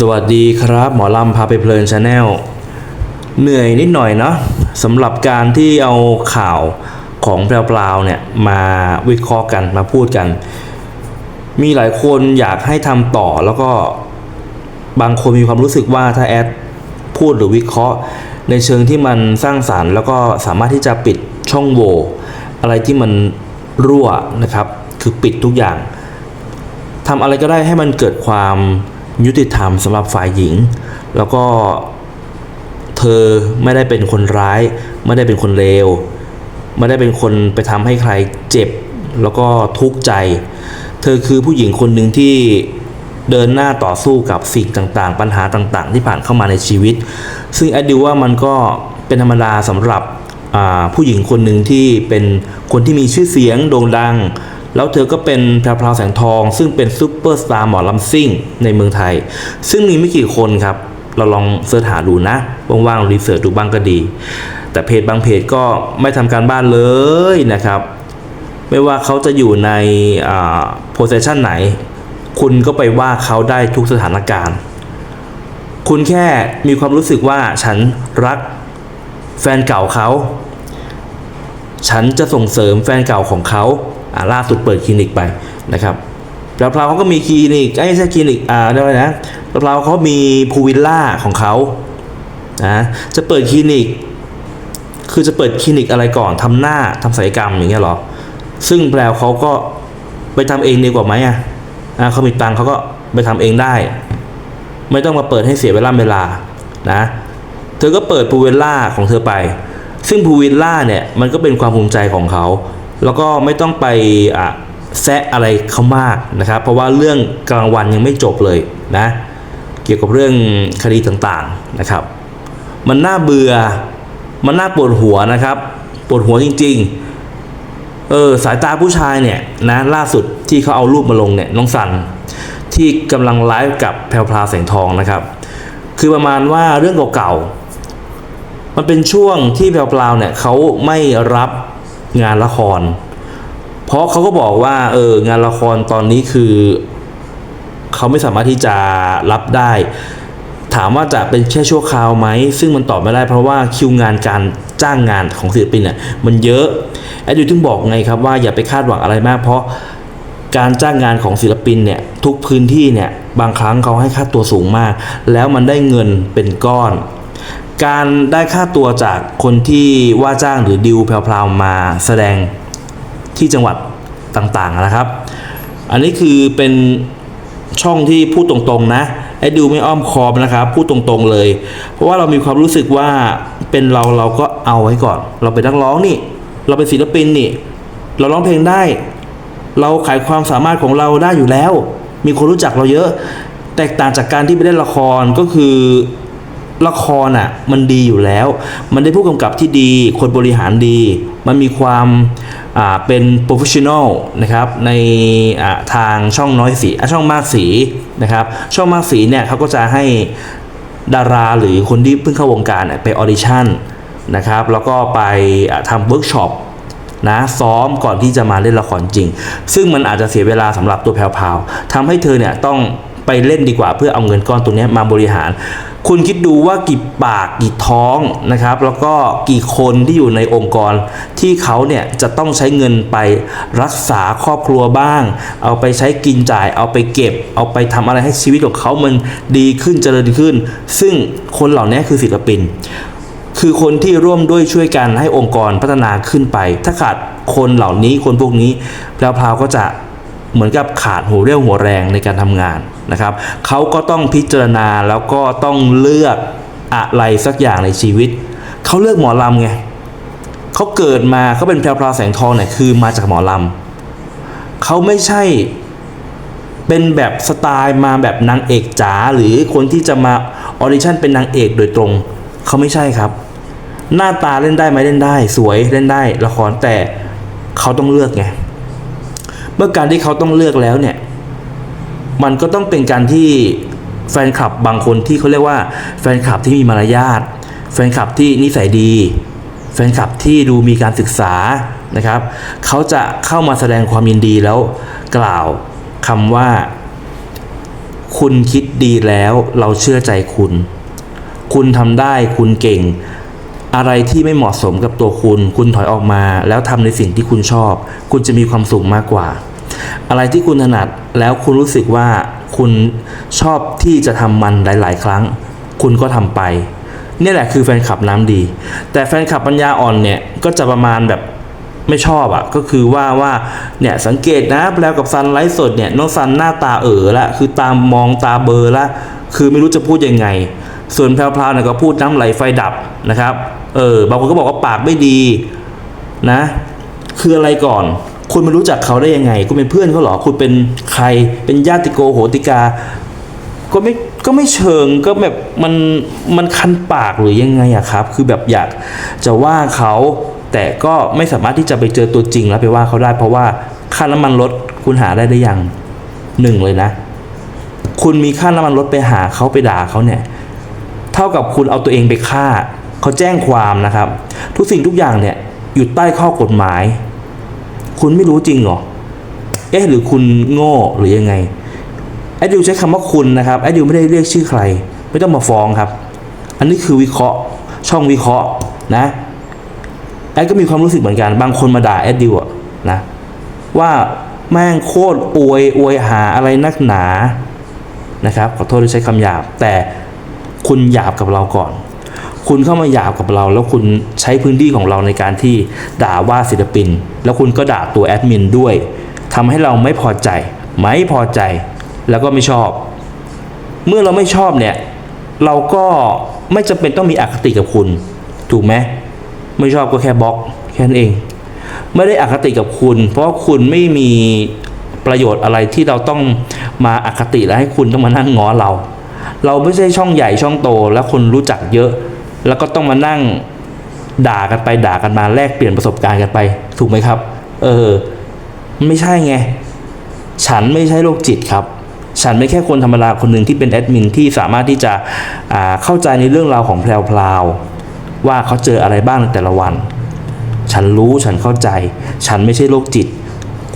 สวัสดีครับ หมอลำพาไปเพลินชาแนลเหนื่อยนิดหน่อยเนาะสำหรับการที่เอาข่าวของแปลวๆเนี่ยมาวิเคราะห์กันมาพูดกัน มีหลายคนอยากให้ทำต่อแล้วก็บางคนมีความรู้สึกว่าถ้าแอดพูดหรือวิเคราะห์ ในเชิงที่มันสร้างสารรค์ แล้วก็สามารถที่จะปิดช่องโหว่อะไรที่มันรั่วนะครับ คือปิดทุกอย่างทำอะไรก็ได้ให้มันเกิดความ ยุติธรรมสำหรับฝ่ายหญิง แล้วก็เธอไม่ได้เป็นคนร้าย ไม่ได้เป็นคนเลวไม่ได้เป็นคนไปทำให้ใครเจ็บ แล้วก็ทุกข์ใจ เธอคือผู้หญิงคนหนึ่งที่เดินหน้าต่อสู้กับสิ่งต่างๆ ปัญหาต่างๆ ที่ผ่านเข้ามาในชีวิต ซึ่งแอดดิวว่ามันก็เป็นธรรมดาสำหรับผู้หญิงคนหนึ่งที่เป็นคนที่มีชื่อเสียงโด่งดัง แล้วเธอก็เป็นแพรวแสงทอง ซึ่งเป็นซูเปอร์สตาร์หมอลำซิ่งในเมืองไทย ซึ่งมีไม่กี่คนครับ เราลองเสิร์ชหาดูนะ ว่างๆรีเสิร์ชดูบ้างก็ดี แต่เพจบางเพจก็ไม่ทำการบ้านเลยนะครับ ไม่ว่าเขาจะอยู่ในโพสเซชันไหน คุณก็ไปว่าเขาได้ทุกสถานการณ์ คุณแค่มีความรู้สึกว่าฉันรักแฟนเก่าเขา ฉันจะส่งเสริมแฟนเก่าของเขา ล่าสุดเปิดคลินิกไปนะครับแล้วพราวเขาก็มีคลินิกไอ้ยไม่ใช่คลินิกอ่าเรียกว่านะแล้วพราวเขามีพูวิลล่าของเขานะจะเปิดคลินิก คือจะเปิดคลินิกอะไรก่อนทำหน้าทำศัลยกรรมอย่างเงี้ยเหรอ ซึ่งแปลวเขาก็ไปทำเองดีกว่าไหมอะอ่าเขามีตังเขาก็ไปทำเองได้ ไม่ต้องมาเปิดให้เสียเวลาเวลานะเธอก็เปิดพูวิลล่าของเธอไป ซึ่งพูวิลล่าเนี่ยมันก็เป็นความภูมิใจของเขา แล้วก็ไม่ต้องไปอะแซะอะไรเขามากนะครับ เพราะว่าเรื่องกลางวันยังไม่จบเลยนะเกี่ยวกับเรื่องคดีต่างๆนะครับ มันน่าเบื่อมันน่าปวดหัวนะครับปวดหัวจริง ๆ เออสายตาผู้ชายเนี่ยนะล่าสุดที่เขาเอารูปมาลงเนี่ยน้องสันที่กำลังไลฟ์กับแพรวพราแสงทองนะครับ คือประมาณว่าเรื่องเก่าๆมันเป็นช่วงที่แพรวพราเนี่ยเขาไม่รับ งานละคร เพราะเขาก็บอกว่าเอองานละครตอนนี้คือเขาไม่สามารถที่จะรับได้ ถามว่าจะเป็นแค่ชั่วคราวไหม ซึ่งมันตอบไม่ได้เพราะว่าคิวงานการจ้างงานของศิลปินเนี่ยมันเยอะแอดยูถึงบอกไงครับว่าอย่าไปคาดหวังอะไรมาก เพราะการจ้างงานของศิลปินเนี่ยทุกพื้นที่เนี่ยบางครั้งเขาให้ค่าตัวสูงมาก แล้วมันได้เงินเป็นก้อน การได้ค่าตัวจากคนที่ว่าจ้างหรือดิวแพรวๆมาแสดงที่จังหวัดต่างๆนะครับ อันนี้คือเป็นช่องที่พูดตรงๆนะไอ้ดูไม่อ้อมคอมนะครับพูดตรงๆเลย เพราะว่าเรามีความรู้สึกว่าเป็นเราเราก็เอาไว้ก่อน เราเป็นนักร้องนี่ เราเป็นศิลปินนี่ เราร้องเพลงได้ เราขายความสามารถของเราได้อยู่แล้ว มีคนรู้จักเราเยอะ แตกต่างจากการที่ไปเล่นละครก็คือ ละครอะมันดีอยู่แล้ว มันได้ผู้กำกับที่ดี คนบริหารดี มันมีความอ่าเป็นโปรเฟชชั่นอลนะครับในอ่าทางช่องน้อยสีช่องมากสีนะครับช่องมากสีเนี่ยเขาก็จะให้ดาราหรือคนที่เพิ่งเข้าวงการไปออดิชั่นนะครับแล้วก็ไปทำเวิร์กช็อปนะซ้อมก่อนที่จะมาเล่นละครจริง ซึ่งมันอาจจะเสียเวลาสำหรับตัวแพรวๆทำให้เธอเนี่ยต้อง ไปเล่นดีกว่าเพื่อเอาเงินก้อนตัวนี้มาบริหาร คุณคิดดูว่ากี่ปากกี่ท้องนะครับ แล้วก็กี่คนที่อยู่ในองค์กรที่เขาเนี่ยจะต้องใช้เงินไปรักษาครอบครัวบ้าง เอาไปใช้กินจ่าย เอาไปเก็บ เอาไปทำอะไรให้ชีวิตของเขามันดีขึ้นเจริญขึ้น ซึ่งคนเหล่านี้คือศิลปินคือคนที่ร่วมด้วยช่วยกันให้องค์กรพัฒนาขึ้นไป ถ้าขาดคนเหล่านี้คนพวกนี้แพรวก็จะ เหมือนกับขาดหัวเรี่ยวหัวแรงในการทำงานนะครับเขาก็ต้องพิจารณาแล้วก็ต้องเลือกอะไรสักอย่างในชีวิต เขาเลือกหมอลำไงเขาเกิดมาเขาเป็นแพรวๆแสงทองเนี่ยคือมาจากหมอลำเขาไม่ใช่เป็นแบบสไตล์มาแบบนางเอกจ๋าหรือคนที่จะมาออดิชั่นเป็นนางเอกโดยตรงเขาไม่ใช่ครับ หน้าตาเล่นได้ไหมเล่นได้ สวยเล่นได้ละครแต่เขาต้องเลือกไง เมื่อการที่เขาต้องเลือกแล้วเนี่ย มันก็ต้องเป็นการที่แฟนคลับบางคนที่เขาเรียกว่าแฟนคลับที่มีมารยาทแฟนคลับที่นิสัยดี แฟนคลับที่ดูมีการศึกษานะครับ เขาจะเข้ามาแสดงความยินดีแล้วกล่าวคำว่า คุณคิดดีแล้วเราเชื่อใจคุณ คุณทำได้คุณเก่ง อะไรที่ไม่เหมาะสมกับตัวคุณ คุณถอยออกมา แล้วทำในสิ่งที่คุณชอบ คุณจะมีความสุขมากกว่า อะไรที่คุณถนัดแล้วคุณรู้สึกว่าคุณชอบที่จะทำมันหลาย ๆ ครั้ง คุณก็ทำไปเนี่ยแหละคือแฟนคลับน้ำดี แต่แฟนคลับปัญญาอ่อนเนี่ยก็จะประมาณแบบไม่ชอบอะ่ะก็คือว่าว่าเนี่ยสังเกตนะแล้วกับซันไลฟ์สดเนี่ยน้องซันหน้าตาเอ๋อละคือตามมองตาเบลอละ คือไม่รู้จะพูดยังไง ส่วนแพรวๆเนี่ยก็พูดน้ำไหลไฟดับนะครับ เออบางคนก็บอกว่าปากไม่ดีนะ คืออะไรก่อน คุณไม่รู้จักเขาได้ยังไง คุณเป็นเพื่อนเขาหรอ คุณเป็นใคร เป็นญาติโกโหติกา ก็ไม่ก็ไม่เชิงก็แบบมันมันคันปากหรือยังไงอะครับ คือแบบอยากจะว่าเขาแต่ก็ไม่สามารถที่จะไปเจอตัวจริงแล้วไปว่าเขาได้เพราะว่าค่าน้ำมันรถคุณหาได้หรือยังหนึ่งเลยนะ คุณมีค่าน้ำมันรถไปหาเขาไปด่าเขาเนี่ย เท่ากับคุณเอาตัวเองไปฆ่า เขาแจ้งความนะครับ ทุกสิ่งทุกอย่างเนี่ยอยู่ใต้ข้อกฎหมาย คุณไม่รู้จริงหรอ เอ๊ะหรือคุณโง่หรือยังไง แอดดิวใช้คำว่าคุณนะครับ แอดดิวไม่ได้เรียกชื่อใคร ไม่ต้องมาฟ้องครับ อันนี้คือวิเคราะห์ ช่องวิเคราะห์นะ แอดก็มีความรู้สึกเหมือนกัน บางคนมาด่าแอดดิวอะนะ ว่าแม่งโคตรอวยอวยหาอะไรนักหนา นะครับขอโทษที่ใช้คำหยาบ แต่คุณหยาบกับเราก่อน คุณเข้ามาหยาบกับเรา แล้วคุณใช้พื้นที่ของเราในการที่ด่าว่าศิลปิน แล้วคุณก็ด่าตัวแอดมินด้วยทำให้เราไม่พอใจ ไม่พอใจแล้วก็ไม่ชอบ เมื่อเราไม่ชอบเนี่ยเราก็ไม่จำเป็นต้องมีอคติกับคุณ ถูกไหมไม่ชอบก็แค่บล็อกแค่นั้นเอง ไม่ได้อคติกับคุณ เพราะคุณไม่มี ประโยชน์อะไรที่เราต้องมาอคติแล้วให้คุณต้องมานั่งง้อเรา เราไม่ใช่ช่องใหญ่ช่องโต แล้วคนรู้จักเยอะ แล้วก็ต้องมานั่งด่ากันไปด่ากันมาแลกเปลี่ยนประสบการณ์กันไป ถูกไหมครับ เออ ไม่ใช่ไง ฉันไม่ใช่โรคจิตครับ ฉันไม่แค่คนธรรมดาคนหนึ่งที่เป็นแอดมินที่สามารถที่จะเข้าใจในเรื่องราวของแพรวๆว่าเขาเจออะไรบ้างในแต่ละวัน ฉันรู้ฉันเข้าใจ ฉันไม่ใช่โรคจิต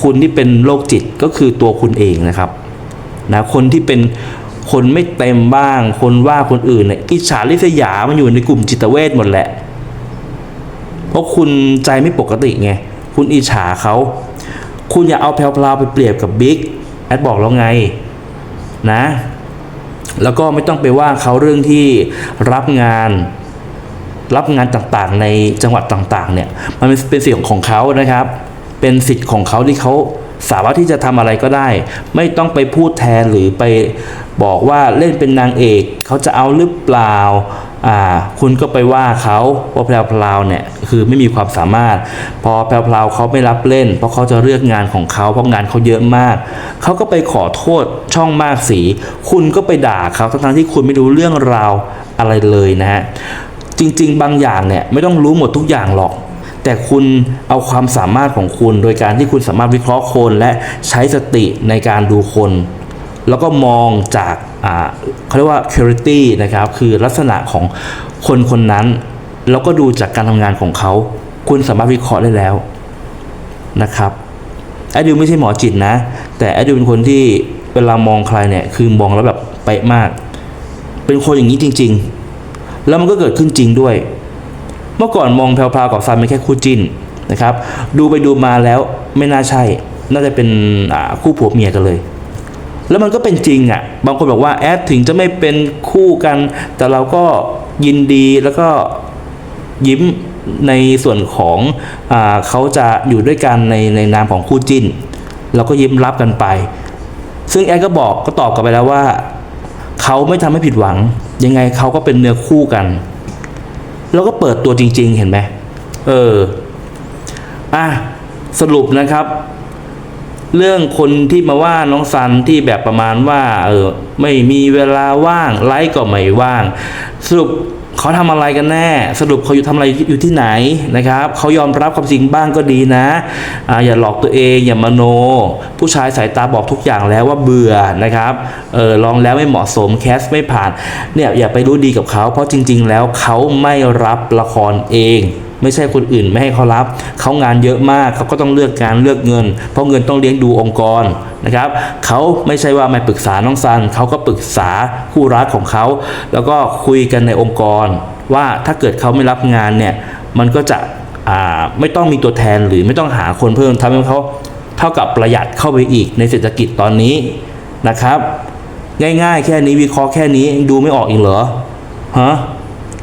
คุณที่เป็นโรคจิตก็คือตัวคุณเองนะครับนะคนที่เป็นคนไม่เต็มบ้าง คนว่าคนอื่นเนี่ยอิจฉาริษยามันอยู่ในกลุ่มจิตเวทหมดแหละ เพราะคุณใจไม่ปกติไง คุณอิจฉาเขา คุณอย่าเอาแพลวๆไปเปรียบกับบิ๊กแอดบอกแล้วไงนะ แล้วก็ไม่ต้องไปว่าเขาเรื่องที่รับงานรับงานต่างๆในจังหวัดต่างๆเนี่ย มันเป็นสิทธิ์ของเขานะครับ เป็นสิทธิ์ของเขาที่เขาสามารถที่จะทำอะไรก็ได้ ไม่ต้องไปพูดแทนหรือไปบอกว่าเล่นเป็นนางเอก เขาจะเอาหรือเปล่าอ่าคุณก็ไปว่าเขาว่าแพรวๆเนี่ยคือไม่มีความสามารถ พอแพรวๆเขาไม่รับเล่น เพราะเขาจะเลือกงานของเขาเพราะงานเขาเยอะมาก เขาก็ไปขอโทษช่องมากสี คุณก็ไปด่าเขาทั้งๆที่คุณไม่รู้เรื่องราวอะไรเลยนะฮะจริง ๆ บางอย่างเนี่ยไม่ต้องรู้หมดทุกอย่างหรอก แต่คุณเอาความสามารถของคุณ โดยการที่คุณสามารถวิเคราะห์คนและใช้สติในการดูคน แล้วก็มองจากเขาเรียกว่า quality นะครับ คือลักษณะของคนคนนั้น แล้วก็ดูจากการทำงานของเขา คุณสามารถวิเคราะห์ได้แล้วนะครับแอดดิวไม่ใช่หมอจิตนะ แต่แอดดิวเป็นคนที่เวลามองใครเนี่ยคือมองแล้วแบบเป๊ะมาก เป็นคนอย่างนี้จริง ๆ แล้วมันก็เกิดขึ้นจริงด้วย มื่อก่อนมองแพรวๆกับซันเป็นแค่คู่จิ้นนะครับดูไปดูมาแล้วไม่น่าใช่ น่าจะเป็นคู่ผัวเมียกันเลย แล้วมันก็เป็นจริงอะบางคนบอกว่าแอดถึงจะไม่เป็นคู่กัน แต่เราก็ยินดีแล้วก็ยิ้มในส่วนของอเขาจะอยู่ด้วยกันในในนามของคู่จิ้น เราก็ยิ้มรับกันไป ซึ่งแอดก็บอกก็ตอบกลับไปแล้วว่า เขาไม่ทำให้ผิดหวัง ยังไงเขาก็เป็นเนื้อคู่กัน แล้วก็เปิดตัวจริง ๆ เห็นไหมเอออะสรุปนะครับ เรื่องคนที่มาว่าน้องซันที่แบบประมาณว่า เออ ไม่มีเวลาว่างไลฟ์ก็ไม่ว่าง สรุป เขาทำอะไรกันแน่ สรุปเขาอยู่ทำอะไรอยู่ที่ไหนนะครับเขายอมรับความจริงบ้างก็ดีนะออย่าหลอกตัวเองอย่ามโน ผู้ชายสายตาบอกทุกอย่างแล้วว่าเบื่อนะครับเออลองแล้วไม่เหมาะสมแคสไม่ผ่านเนี่ยอย่าไปรู้ดีกับเขาเพราะจริง ๆ แล้วเขาไม่รับละครเอง ไม่ใช่คนอื่นไม่ให้เขารับ เขางานเยอะมากเขาก็ต้องเลือกการเลือกเงิน เพราะเงินต้องเลี้ยงดูองค์กรนะครับเขาไม่ใช่ว่าไม่ปรึกษาน้องซันเขาก็ปรึกษาคู่รักของเขา แล้วก็คุยกันในองค์กร ว่าถ้าเกิดเขาไม่รับงานเนี่ยมันก็จะไม่ต้องมีตัวแทนหรือไม่ต้องหาคนเพิ่มทำให้เขาเท่ากับประหยัดเข้าไปอีกในเศรษฐกิจตอนนี้นะครับ ง่ายๆ แค่นี้วิเคราะห์แค่นี้ดูไม่ออกอีกเหรอฮะ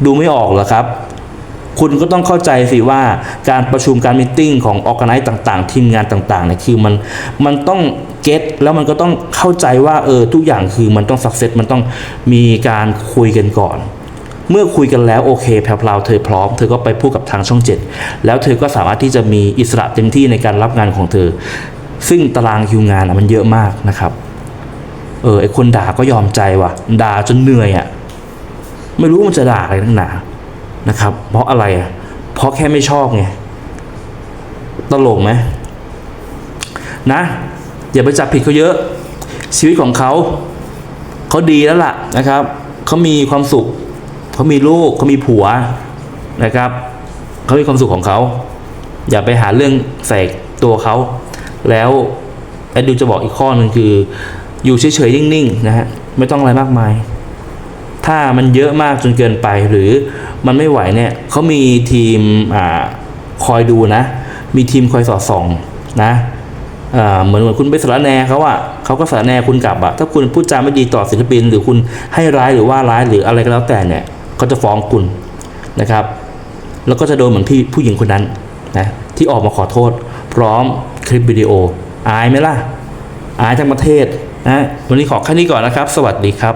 ดูไม่ออกเหรอครับ คุณก็ต้องเข้าใจสิว่าการประชุมการมิทติ้งของออ g a ไน z ์ต่างๆ ทีมงานต่างๆเนี่ยคือมันมันต้องเก็ตแล้วมันก็ต้องเข้าใจว่าเออทุกอย่างคือมันต้องสักเซสมันต้องมีการคุยกันก่อน เมื่อคุยกันแล้วโอเคแพรวๆเธอพร้อม เธอก็ไปพูดกับทางช่อง7แล้วเธอก็สามารถที่จะมีอิสระเต็มที่ในการรับงานของเธอ ซึ่งตารางคิวงานมันเยอะมากนะครับเออไอคนด่าก็ยอมใจว่ะด่าจนเหนื่อยอะ่ะไม่รู้มันจะด่าอะไรทั้งหนา นะครับ เพราะอะไรอะ เพราะแค่ไม่ชอบไงตลกไหมนะ อย่าไปจับผิดเขาเยอะ ชีวิตของเขาเขาดีแล้วล่ะนะครับเขามีความสุขเขามีลูกเขามีผัวนะครับเขามีความสุขของเขา อย่าไปหาเรื่องใส่ตัวเขา แล้วแอดดิวจะบอกอีกข้อหนึ่งคือ อยู่เฉยๆนิ่งๆนะฮะไม่ต้องอะไรมากมาย ถ้ามันเยอะมากจนเกินไปหรือมันไม่ไหวเนี่ยเขามีทีมอคอยดูนะ มีทีมคอยสอดส่องนะเหมือนเหมือนคุณไปสารแนเขาอะเขาก็สารแนคุณกลับอะถ้าคุณพูดจาไม่ดีต่อศิลปิน หรือคุณให้ร้ายหรือว่าร้ายหรืออะไรก็แล้วแต่เนี่ยเขาจะฟ้องคุณนะครับ แล้วก็จะโดนเหมือนพี่ผู้หญิงคนนั้นนะที่ออกมาขอโทษ พร้อมคลิปวิดีโอ อายไหมล่ะ อายทั้งประเทศนะวันนี้ขอแค่นี้ก่อนนะครับ สวัสดีครับ